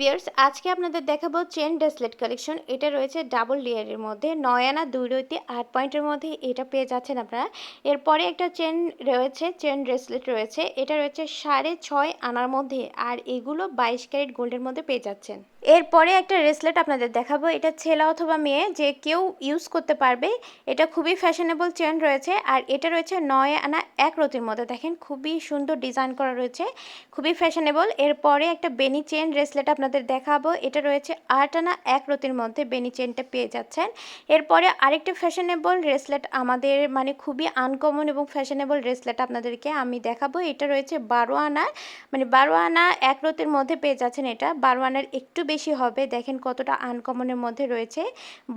Viewers আজকে আপনাদের দেখাবো চেন ব্রেসলেট কালেকশন। এটা রয়েছে ডাবল লেয়ারের মধ্যে, নয় আনা, দুই রইতে, আট পয়েন্টের মধ্যে এটা পেয়ে যাচ্ছেন আপনারা। এরপরে একটা চেন রয়েছে, চেন ব্রেসলেট রয়েছে, এটা রয়েছে সাড়ে ছয় আনার মধ্যে, আর এগুলো বাইশ ক্যারেট গোল্ডের মধ্যে পেয়ে যাচ্ছেন। এরপরে একটা ব্রেসলেট আপনাদের দেখাবো, এটা ছেলে অথবা মেয়ে, যে কেউ ইউজ করতে পারবে। এটা খুবই ফ্যাশনেবল চেন রয়েছে, আর এটা রয়েছে নয় আনা, এক রতির মধ্যে। দেখেন, খুবই সুন্দর ডিজাইন করা রয়েছে, খুবই ফ্যাশনেবল। এরপরে একটা বেনি চেন ব্রেসলেট আপনাদের দেখাবো। এটা রয়েছে আট আনা এক রতির মধ্যে বেনি চেনটা পেয়ে যাচ্ছেন। এরপরে আরেকটা ফ্যাশনেবল ব্রেসলেট আমাদের মানে খুবই আনকমন এবং ফ্যাশনেবল ব্রেসলেট আপনাদেরকে আমি দেখাবো। এটা রয়েছে বারো আনা মানে বারো আনা এক রতির মধ্যে পেয়ে যাচ্ছেন এটা। বারো আনার একটু বেশি হবে, দেখেন কতটা আনকমনের মধ্যে রয়েছে।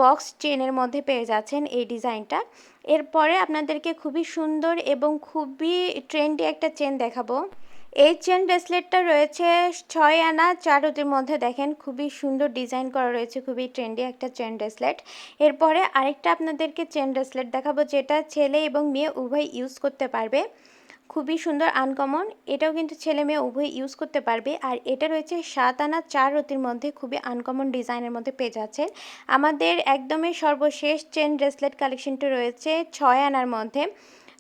বক্স চেনের মধ্যে পেয়ে যাচ্ছেন এই ডিজাইনটা। এরপরে আপনাদেরকে খুবই সুন্দর এবং খুবই ট্রেন্ডি একটা চেন দেখাবো। এই চেন ব্রেসলেটটা রয়েছে, ছয় আনা চার রতির মধ্যে দেখেন খুবই সুন্দর ডিজাইন করা রয়েছে, খুবই ট্রেন্ডি একটা চেন ব্রেসলেট এরপরে আরেকটা আপনাদেরকে চেন ব্রেসলেট দেখাবো, যেটা ছেলে এবং মেয়ে উভয় ইউজ করতে পারবে। খুবই সুন্দর আনকমন এটাও কিন্তু ছেলে মেয়ে উভয় ইউজ করতে পারবে। আর এটা রয়েছে সাত আনা, চার রতির মধ্যে খুবই আনকমন ডিজাইনের মধ্যে পেয়ে যাচ্ছে আমাদের একদমই সর্বশেষ চেন ব্রেসলেট কালেকশনটি রয়েছে ছয় আনার মধ্যে।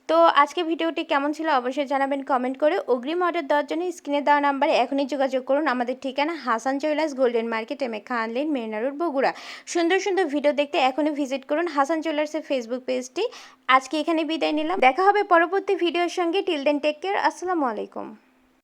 তো আজকে ভিডিওটি কেমন ছিল অবশ্যই জানাবেন কমেন্ট করে। অগ্রিম অর্ডার দেওয়ার জন্য স্ক্রিনে দেওয়া নাম্বারে এখনই যোগাযোগ করুন। আমাদের ঠিকানা Hasan jewellers golden market M A Khan lane Marina Bogura. সুন্দর সুন্দর ভিডিও দেখতে এখনই ভিজিট করুন হাসান জুয়েলার্সের ফেসবুক পেজটি আজকে এখানে বিদায় নিলাম। দেখা হবে পরবর্তী ভিডিওর সঙ্গে। টিল দেন টেক কেয়ার আসসালামু আলাইকুম।